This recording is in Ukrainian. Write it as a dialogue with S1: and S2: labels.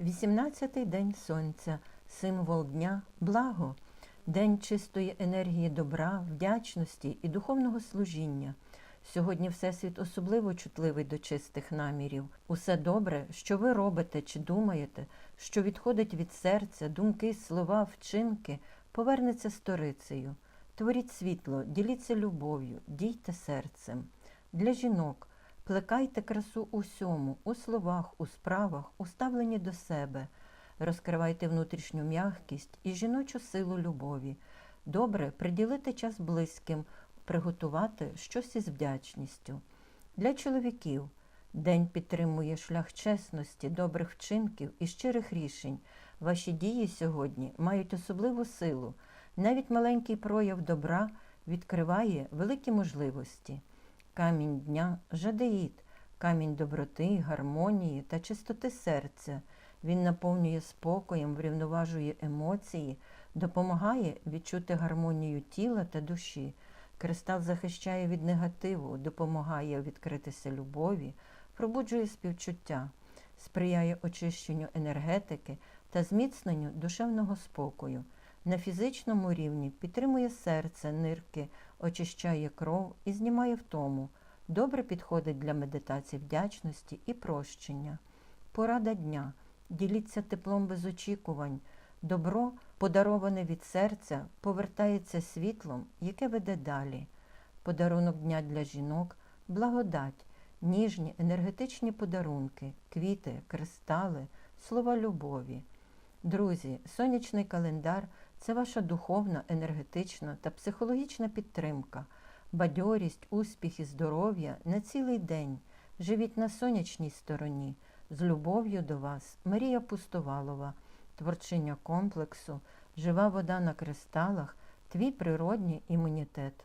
S1: 18-й день сонця, символ дня благо, день чистої енергії добра, вдячності і духовного служіння. Сьогодні Всесвіт особливо чутливий до чистих намірів. Усе добре, що ви робите чи думаєте, що відходить від серця, думки, слова, вчинки, повернеться сторицею. Творіть світло, діліться любов'ю, дійте серцем. Для жінок плекайте красу усьому, у словах, у справах, у ставленні до себе. Розкривайте внутрішню м'якість і жіночу силу любові. Добре приділити час близьким, приготувати щось із вдячністю. Для чоловіків день підтримує шлях чесності, добрих вчинків і щирих рішень. Ваші дії сьогодні мають особливу силу. Навіть маленький прояв добра відкриває великі можливості. Камінь дня жадеїд, камінь доброти, гармонії та чистоти серця. Він наповнює спокоєм, врівноважує емоції, допомагає відчути гармонію тіла та душі. Кристал захищає від негативу, допомагає відкритися любові, пробуджує співчуття, сприяє очищенню енергетики та зміцненню душевного спокою. На фізичному рівні підтримує серце, нирки, очищає кров і знімає втому. Добре підходить для медитації вдячності і прощення. Порада дня. Діліться теплом без очікувань. Добро, подароване від серця, повертається світлом, яке веде далі. Подарунок дня для жінок благодать, ніжні енергетичні подарунки, квіти, кристали, слова любові. Друзі, сонячний календар це ваша духовна, енергетична та психологічна підтримка, бадьорість, успіх і здоров'я на цілий день. Живіть на сонячній стороні. З любов'ю до вас Марія Пустовалова, творчиня комплексу, жива вода на кристалах, твій природній імунітет.